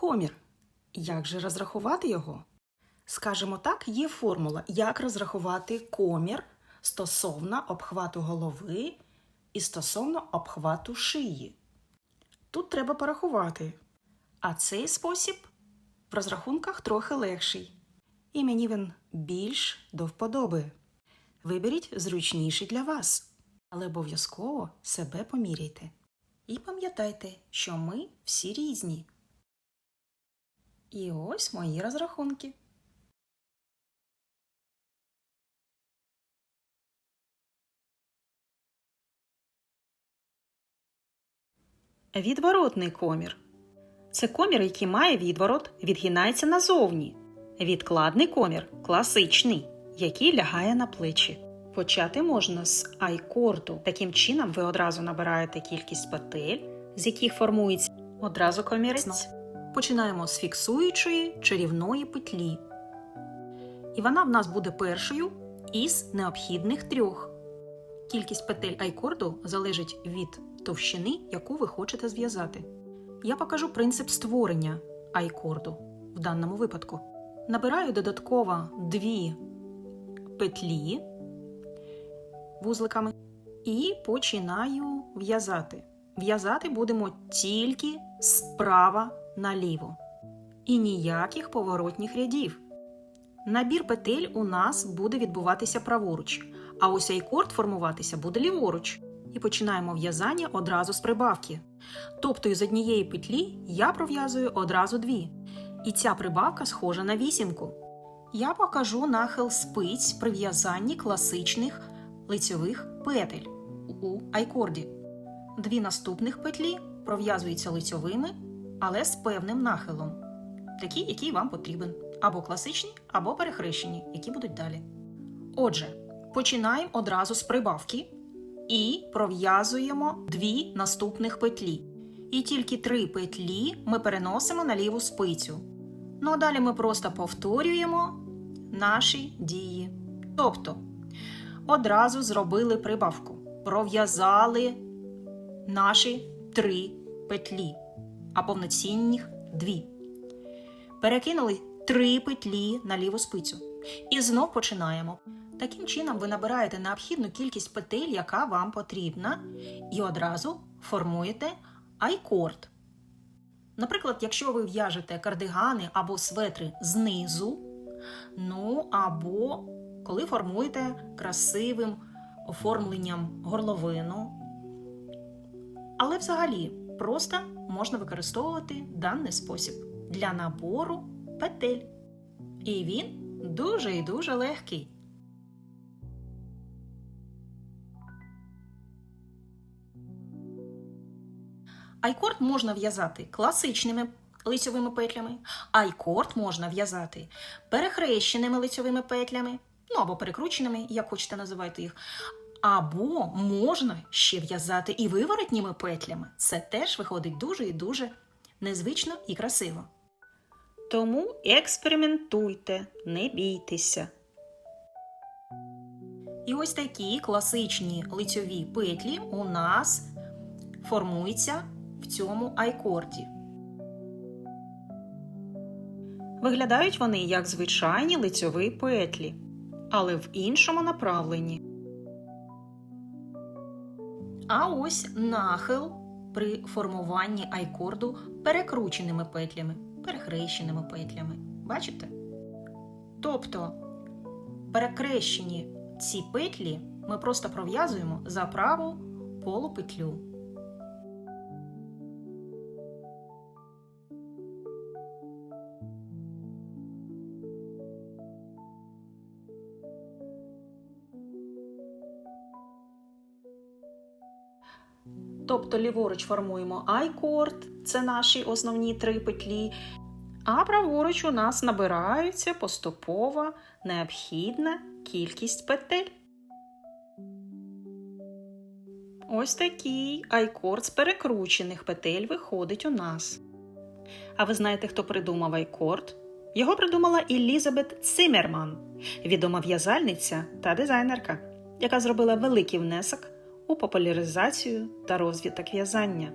комір. Як же розрахувати його? Скажімо так, є формула, як розрахувати комір стосовно обхвату голови і стосовно обхвату шиї. Тут треба порахувати. А цей спосіб в розрахунках трохи легший. І мені він більш до вподоби. Виберіть зручніший для вас, але обов'язково себе поміряйте. І пам'ятайте, що ми всі різні. І ось мої розрахунки. Відворотний комір. Це комір, який має відворот, відгинається назовні. Відкладний комір класичний, який лягає на плечі. Почати можна з айкорду. Таким чином ви одразу набираєте кількість петель, з яких формується одразу комірець. Починаємо з фіксуючої чарівної петлі. І вона в нас буде першою із необхідних трьох. Кількість петель айкорду залежить від товщини, яку ви хочете зв'язати. Я покажу принцип створення айкорду в даному випадку. Набираю додатково дві петлі вузликами і починаю в'язати. В'язати будемо тільки справа наліво. І ніяких поворотних рядів. Набір петель у нас буде відбуватися праворуч, а ось айкорд формуватися буде ліворуч. І починаємо в'язання одразу з прибавки. Тобто із однієї петлі я пров'язую одразу дві. І ця прибавка схожа на вісімку. Я покажу нахил спиць при в'язанні класичних лицьових петель у айкорді. Дві наступних петлі пров'язуються лицьовими, але з певним нахилом, такі, який вам потрібен, або класичні, або перехрещені, які будуть далі. Отже, починаємо одразу з прибавки і пров'язуємо дві наступних петлі. І тільки три петлі ми переносимо на ліву спицю. Ну а далі ми просто повторюємо наші дії. Тобто одразу зробили прибавку, пров'язали наші три петлі, а повноцінних дві. Перекинули три петлі на ліву спицю. І знов починаємо. Таким чином, ви набираєте необхідну кількість петель, яка вам потрібна, і одразу формуєте айкорд. Наприклад, якщо ви в'яжете кардигани або светри знизу, ну або коли формуєте красивим оформленням горловину. Але взагалі просто можна використовувати даний спосіб для набору петель. І він дуже і дуже легкий. Айкорд можна в'язати класичними лицьовими петлями, айкорд можна в'язати перехрещеними лицьовими петлями, ну або перекрученими, як хочете називайте їх. Або можна ще в'язати і виворотніми петлями. Це теж виходить дуже і дуже незвично і красиво. Тому експериментуйте, не бійтеся. І ось такі класичні лицьові петлі у нас формуються в цьому айкорді. Виглядають вони як звичайні лицьові петлі, але в іншому направленні. А ось нахил при формуванні айкорду перекрученими петлями, перехрещеними петлями. Бачите? Тобто перекрещені ці петлі ми просто пров'язуємо за праву полупетлю. Тобто ліворуч формуємо айкорд, це наші основні три петлі, а праворуч у нас набираються поступово необхідна кількість петель. Ось такий айкорд з перекручених петель виходить у нас. А ви знаєте, хто придумав айкорд? Його придумала Елізабет Цимерман, відома в'язальниця та дизайнерка, яка зробила великий внесок у популяризацію та розвиток в'язання.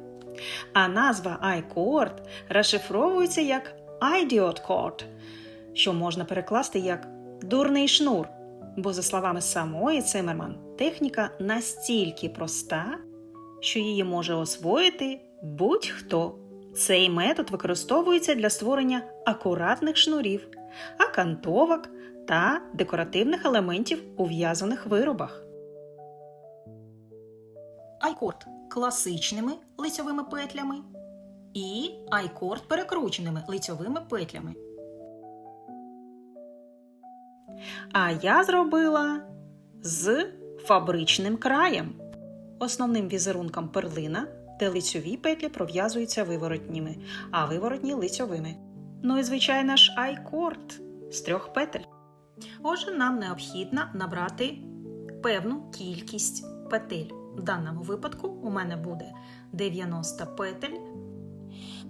А назва I-cord розшифровується як Idiot cord, що можна перекласти як дурний шнур. Бо, за словами самої Цимерман, техніка настільки проста, що її може освоїти будь-хто. Цей метод використовується для створення акуратних шнурів, акантовок та декоративних елементів у в'язаних виробах. Айкорд класичними лицьовими петлями і айкорд перекрученими лицьовими петлями. А я зробила з фабричним краєм. Основним візерунком перлина, де лицьові петлі пров'язуються виворотніми, а виворотні лицьовими. Ну і звичайно ж айкорд з трьох петель. Отже, нам необхідно набрати певну кількість петель. В даному випадку у мене буде 90 петель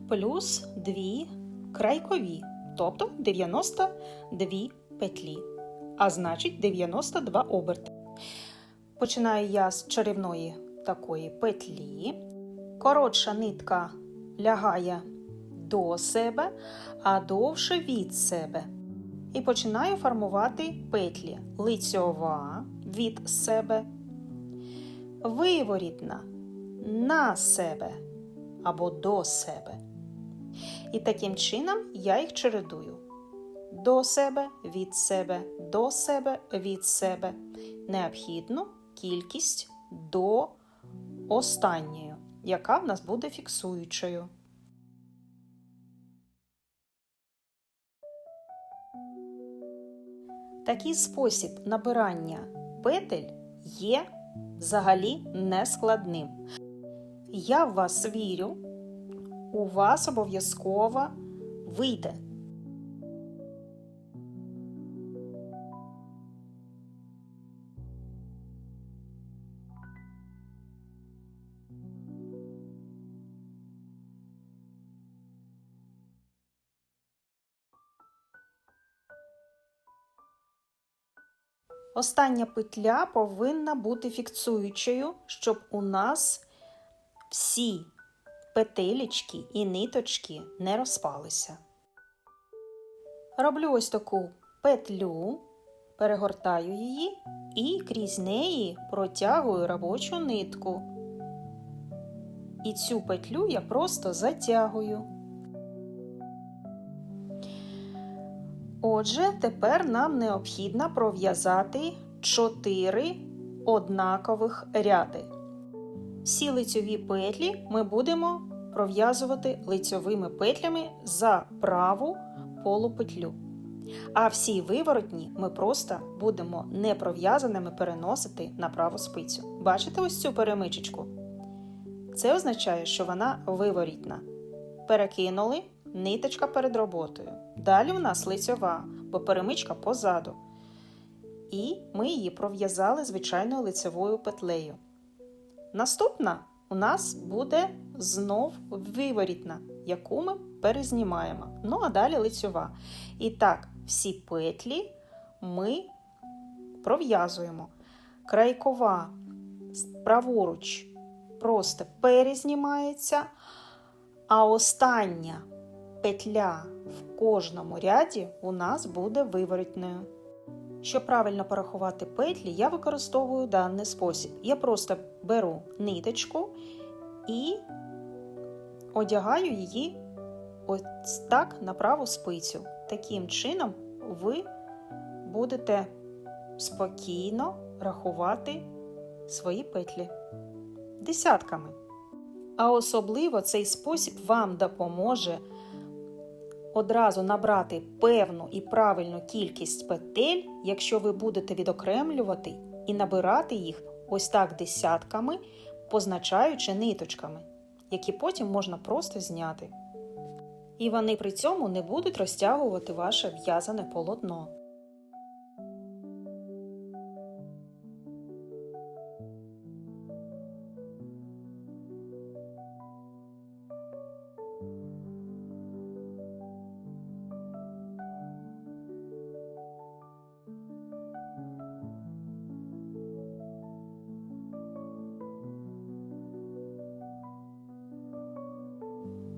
плюс 2 крайкові, тобто 92 петлі, а значить 92 оберти. Починаю я з чарівної такої петлі. Коротша нитка лягає до себе, а довше від себе. І починаю формувати петлі лицьова від себе, виворітна на себе або до себе. І таким чином я їх чередую до себе, від себе, до себе, від себе. Необхідну кількість до останньої, яка в нас буде фіксуючою. Такий спосіб набирання петель є взагалі нескладним. Я в вас вірю, у вас обов'язково вийде. Остання петля повинна бути фіксуючою, щоб у нас всі петелечки і ниточки не розпалися. Роблю ось таку петлю, перегортаю її і крізь неї протягую робочу нитку. І цю петлю я просто затягую. Отже, тепер нам необхідно пров'язати 4 однакових ряди. Всі лицьові петлі ми будемо пров'язувати лицьовими петлями за праву полупетлю. А всі виворотні ми просто будемо непров'язаними переносити на праву спицю. Бачите ось цю перемичечку? Це означає, що вона виворітна. Перекинули ниточка перед роботою. Далі у нас лицьова, бо перемичка позаду. І ми її пров'язали звичайною лицевою петлею. Наступна у нас буде знов виворітна, яку ми перезнімаємо. Ну, а далі лицьова. І так, всі петлі ми пров'язуємо. Крайкова праворуч просто перезнімається, а остання петля в кожному ряді у нас буде виворітною. Щоб правильно порахувати петлі, я використовую даний спосіб. Я просто беру ниточку і одягаю її ось так на праву спицю. Таким чином, ви будете спокійно рахувати свої петлі десятками. А особливо цей спосіб вам допоможе одразу набрати певну і правильну кількість петель, якщо ви будете відокремлювати і набирати їх ось так десятками, позначаючи ниточками, які потім можна просто зняти. І вони при цьому не будуть розтягувати ваше в'язане полотно.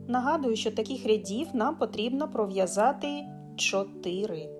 Нагадую, що таких рядів нам потрібно пров'язати 4.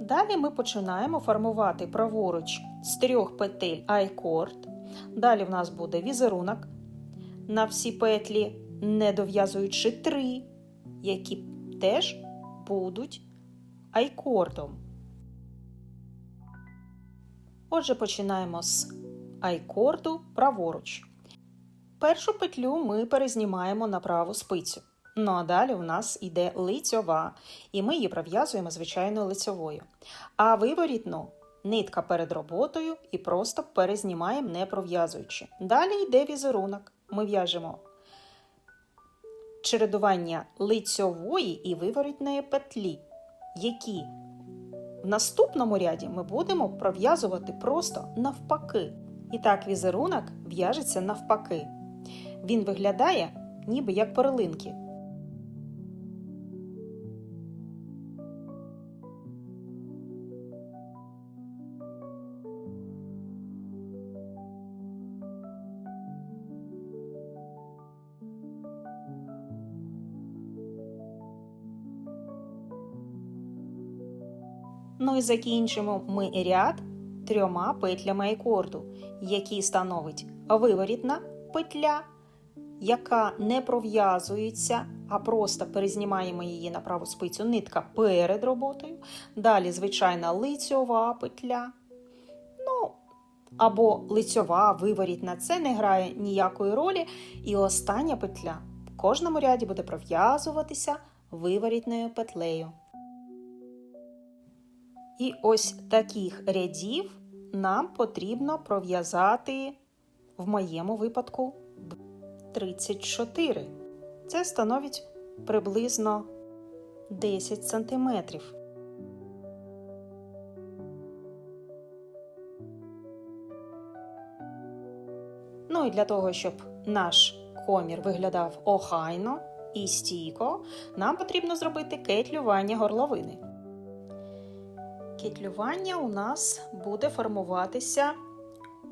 Далі ми починаємо формувати праворуч з трьох петель айкорд. Далі в нас буде візерунок на всі петлі, не дов'язуючи три, які теж будуть айкордом. Отже, починаємо з айкорду праворуч. Першу петлю ми перезнімаємо на праву спицю. Ну а далі у нас іде лицьова, і ми її пров'язуємо звичайною лицьовою. А виворітну нитка перед роботою і просто перезнімаємо, не пров'язуючи. Далі йде візерунок. Ми в'яжемо чередування лицьової і виворітної петлі, які в наступному ряді ми будемо пров'язувати просто навпаки. І так візерунок в'яжеться навпаки. Він виглядає ніби як перлинки. І закінчимо ми ряд трьома петлями айкорду, які становить виворітна петля, яка не пров'язується, а просто перезнімаємо її на праву спицю нитка перед роботою. Далі звичайна лицьова петля. Ну, або лицьова, виворітна, це не грає ніякої ролі. І остання петля в кожному ряді буде пров'язуватися виворітною петлею. І ось таких рядів нам потрібно пров'язати в моєму випадку 34. Це становить приблизно 10 сантиметрів. Ну і для того, щоб наш комір виглядав охайно і стійко, нам потрібно зробити кетлювання горловини. Кетлювання у нас буде формуватися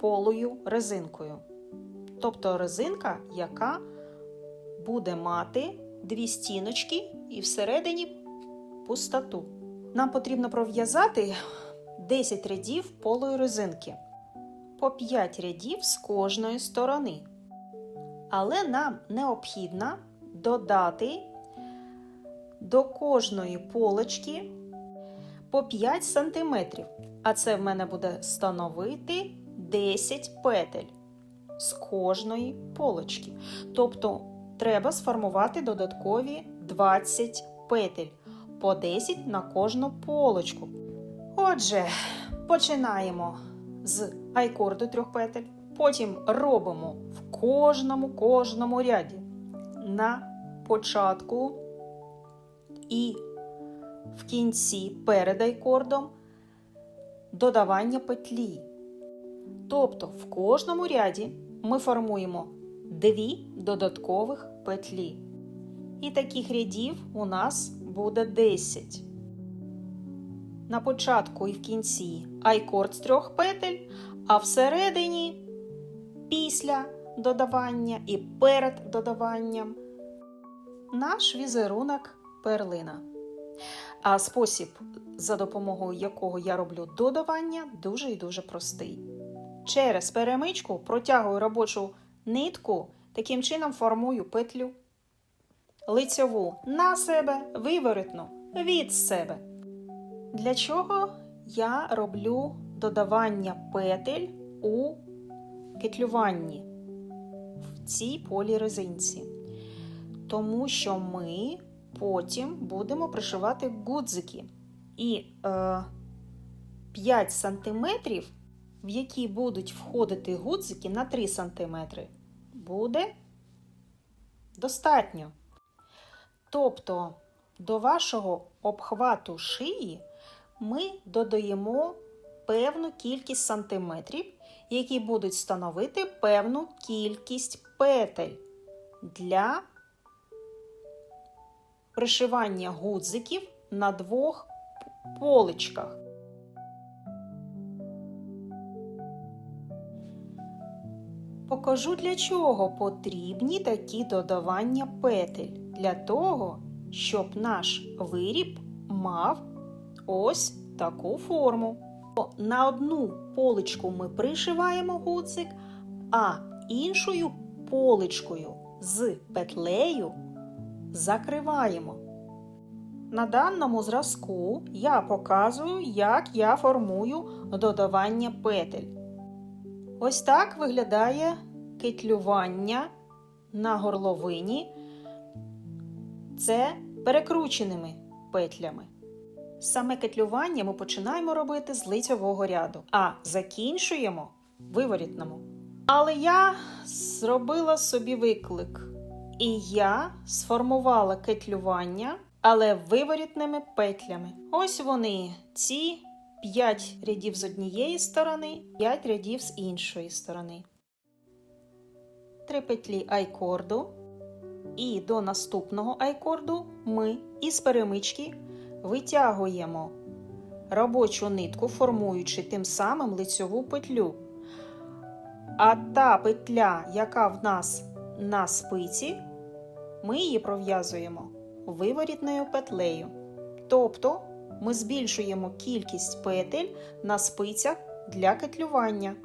полою резинкою. Тобто резинка, яка буде мати дві стіночки і всередині пустоту. Нам потрібно пров'язати 10 рядів полої резинки, по 5 рядів з кожної сторони. Але нам необхідно додати до кожної полочки по 5 см, а це в мене буде становити 10 петель з кожної полочки. Тобто треба сформувати додаткові 20 петель по 10 на кожну полочку. Отже, починаємо з айкорду трьох петель. Потім робимо в кожному кожному ряді на початку і в кінці перед айкордом додавання петлі. Тобто в кожному ряді ми формуємо дві додаткових петлі. І таких рядів у нас буде 10. На початку і в кінці айкорд з трьох петель, а всередині після додавання і перед додаванням наш візерунок перлина. А спосіб, за допомогою якого я роблю додавання, дуже і дуже простий. Через перемичку протягую робочу нитку, таким чином формую петлю. Лицьову на себе, виворотну від себе. Для чого я роблю додавання петель у кетлюванні? цій полірезинці. Тому що ми потім будемо пришивати гудзики. І е, 5 см, в які будуть входити гудзики на 3 см, буде достатньо. Тобто до вашого обхвату шиї ми додаємо певну кількість сантиметрів, які будуть становити певну кількість петель для пришивання гудзиків на двох поличках. Покажу, для чого потрібні такі додавання петель. Для того, щоб наш виріб мав ось таку форму. На одну поличку ми пришиваємо гудзик, а іншою поличкою з петлею закриваємо. На даному зразку я показую, як я формую додавання петель. Ось так виглядає кетлювання на горловині. Це перекрученими петлями. Саме кетлювання ми починаємо робити з лицьового ряду, а закінчуємо виворітному. Але я зробила собі виклик. І я сформувала кетлювання, але виворітними петлями. Ось вони, ці 5 рядів з однієї сторони, 5 рядів з іншої сторони. Три петлі айкорду. І до наступного айкорду ми із перемички витягуємо робочу нитку, формуючи тим самим лицьову петлю. А та петля, яка в нас на спиці, ми її пров'язуємо виворітною петлею. Тобто ми збільшуємо кількість петель на спицях для кетлювання.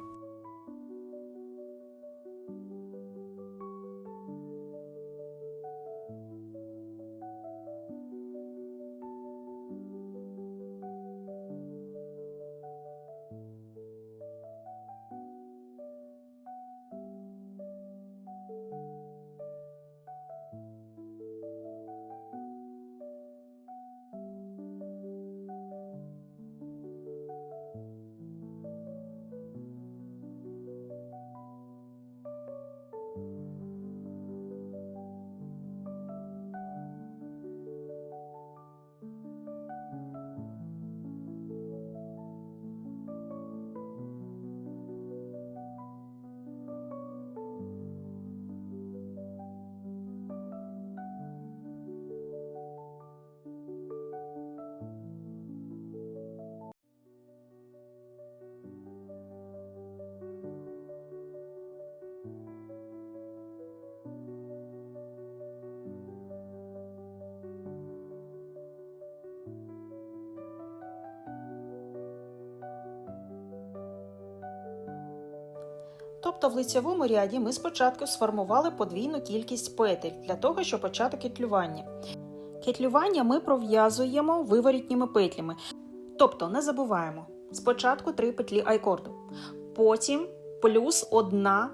Тобто в лицьовому ряді ми спочатку сформували подвійну кількість петель для того, щоб почати кетлювання. Кетлювання ми пров'язуємо виворітніми петлями. Тобто не забуваємо спочатку 3 петлі айкорду, потім плюс одна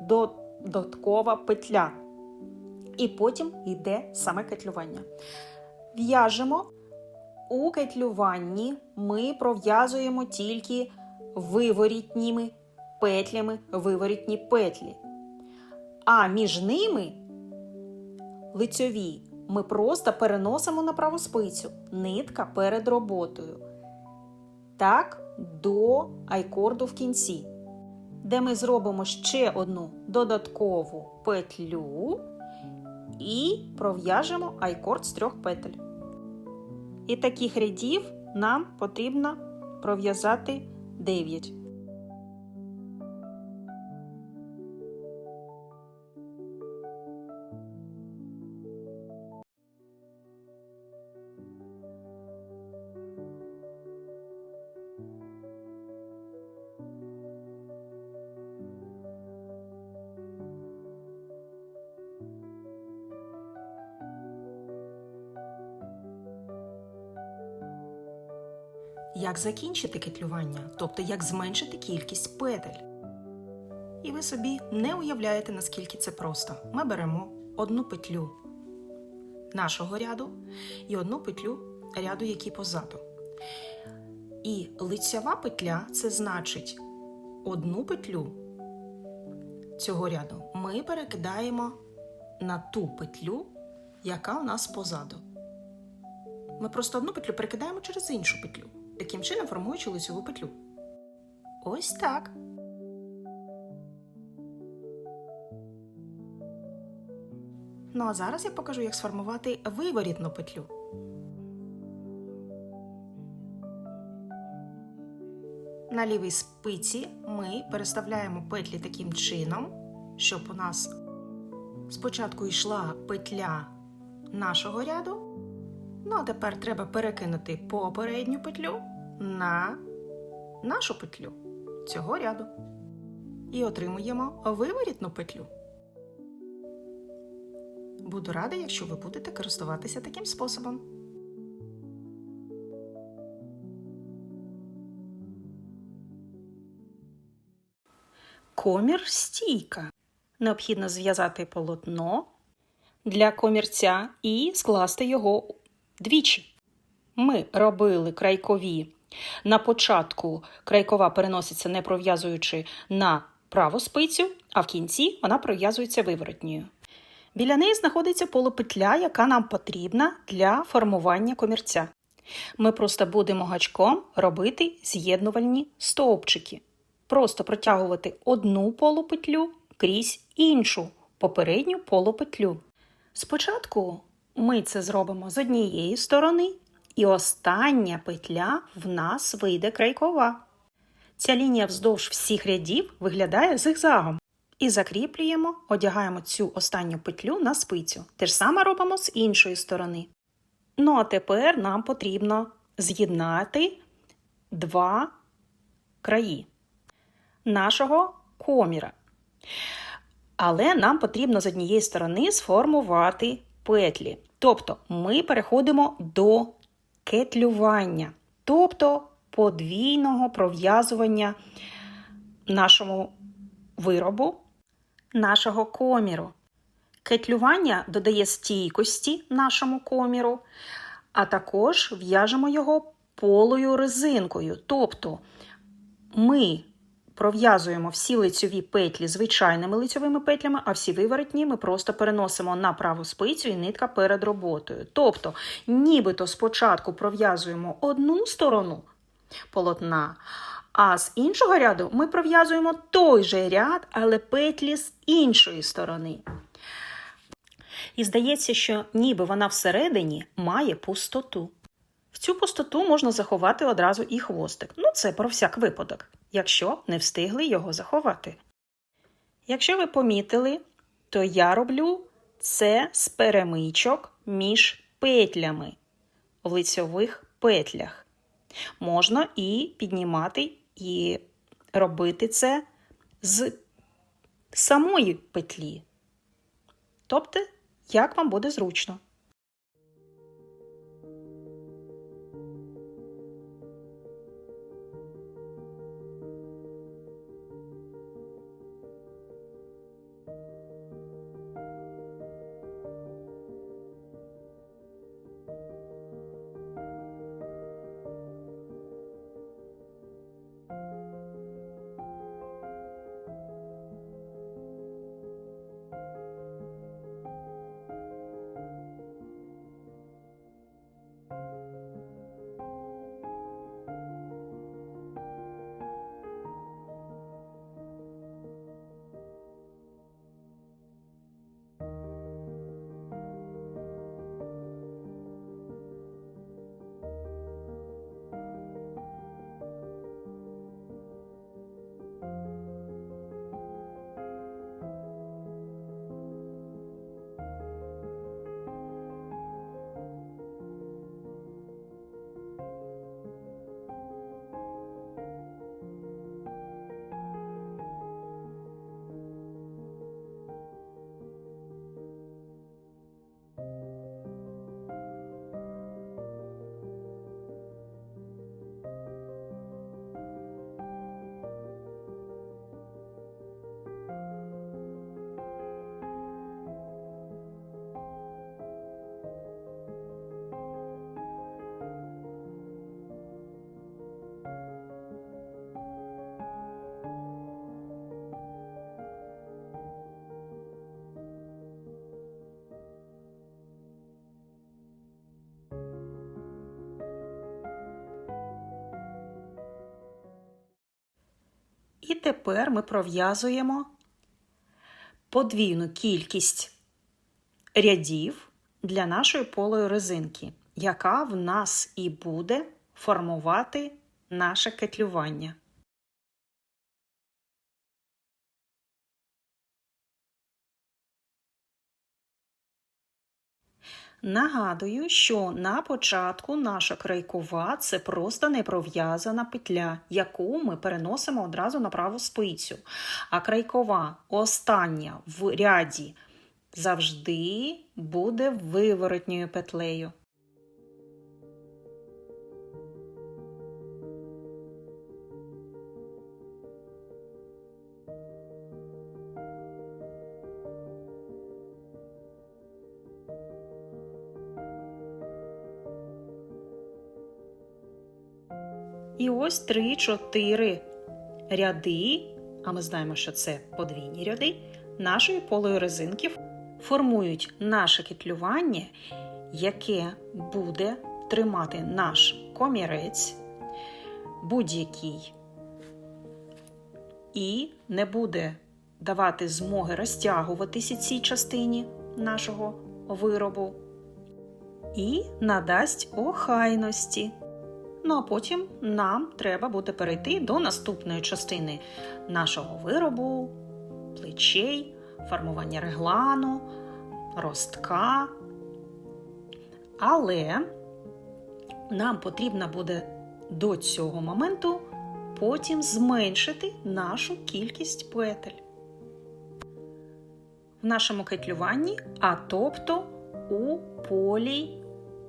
додаткова петля. І потім йде саме кетлювання. В'яжемо. У кетлюванні ми пров'язуємо тільки виворітніми петлями виворітні петлі. А між ними лицьові ми просто переносимо на праву спицю нитка перед роботою. Так, до айкорду в кінці, де ми зробимо ще одну додаткову петлю і пров'яжемо айкорд з трьох петель. І таких рядів нам потрібно пров'язати 9. Як закінчити кетлювання, тобто як зменшити кількість петель. і ви собі не уявляєте, наскільки це просто. Ми беремо одну петлю нашого ряду і одну петлю ряду, який позаду. І лицьова петля це значить одну петлю цього ряду ми перекидаємо на ту петлю, яка у нас позаду. Ми просто одну петлю перекидаємо через іншу петлю, таким чином формуючи лицьову петлю. Ось так. Ну а зараз я покажу, як сформувати виворітну петлю. На лівій спиці ми переставляємо петлі таким чином, щоб у нас спочатку йшла петля нашого ряду. Ну а тепер треба перекинути попередню петлю на нашу петлю цього ряду. І отримуємо виворітну петлю. Буду рада, якщо ви будете користуватися таким способом. Комір стійка. Необхідно зв'язати полотно для комірця і скласти його двічі. Ми робили крайкові. На початку крайкова переноситься не пров'язуючи на праву спицю, а в кінці вона пров'язується виворотньою. Біля неї знаходиться полупетля, яка нам потрібна для формування комірця. Ми просто будемо гачком робити з'єднувальні стовпчики. Просто протягувати одну полупетлю крізь іншу попередню полупетлю. Спочатку ми це зробимо з однієї сторони, і остання петля в нас вийде крайкова. Ця лінія вздовж всіх рядів виглядає зигзагом. І закріплюємо, одягаємо цю останню петлю на спицю. Те ж саме робимо з іншої сторони. Ну, а тепер нам потрібно з'єднати два краї нашого коміра. Але нам потрібно з однієї сторони сформувати петлі. Тобто ми переходимо до кетлювання, тобто подвійного пров'язування нашому виробу, нашого коміру. Кетлювання додає стійкості нашому коміру, а також в'яжемо його полою резинкою. Тобто ми пров'язуємо всі лицьові петлі звичайними лицьовими петлями, а всі виворотні ми просто переносимо на праву спицю і нитка перед роботою. Тобто, нібито спочатку пров'язуємо одну сторону полотна, а з іншого ряду ми пров'язуємо той же ряд, але петлі з іншої сторони. І здається, що ніби вона всередині має пустоту. Цю пустоту можна заховати одразу і хвостик. Ну, це про всяк випадок, якщо не встигли його заховати. Якщо ви помітили, то я роблю це з перемичок між петлями в лицьових петлях. Можна і піднімати, і робити це з самої петлі. Тобто, як вам буде зручно. І тепер ми пров'язуємо подвійну кількість рядів для нашої полої резинки, яка в нас і буде формувати наше кетлювання. Нагадую, що на початку наша крайкова це просто непров'язана петля, яку ми переносимо одразу на праву спицю. А крайкова остання в ряді завжди буде виворотньою петлею. Ось 3-4 ряди, а ми знаємо, що це подвійні ряди, нашої полої резинки формують наше кетлювання, яке буде тримати наш комірець будь-який і не буде давати змоги розтягуватися цій частині нашого виробу, і надасть охайності. Ну а потім нам треба буде перейти до наступної частини нашого виробу, плечей, формування реглану, ростка. Але нам потрібно буде до цього моменту потім зменшити нашу кількість петель. В нашому кетлюванні, а тобто у полій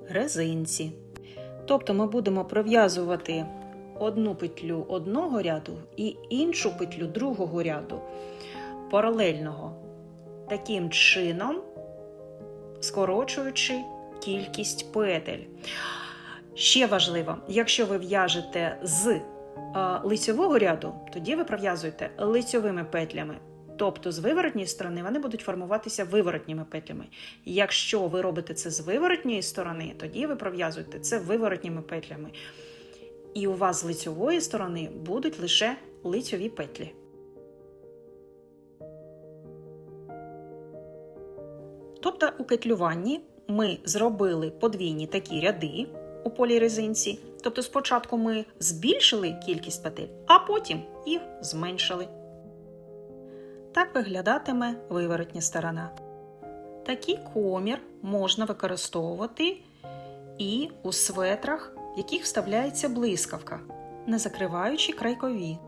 резинці. Тобто ми будемо пров'язувати одну петлю одного ряду і іншу петлю другого ряду паралельного, таким чином скорочуючи кількість петель. Ще важливо, якщо ви в'яжете з а, лицьового ряду, тоді ви пров'язуєте лицьовими петлями. Тобто з виворотньої сторони вони будуть формуватися виворотніми петлями. Якщо ви робите це з виворотньої сторони, тоді ви пров'язуєте це виворотніми петлями. І у вас з лицьової сторони будуть лише лицьові петлі. Тобто у петлюванні ми зробили подвійні такі ряди у полій резинці. Тобто спочатку ми збільшили кількість петель, а потім їх зменшили. Так виглядатиме виворотня сторона. Такий комір можна використовувати і у светрах, в яких вставляється блискавка, не закриваючи крайкові.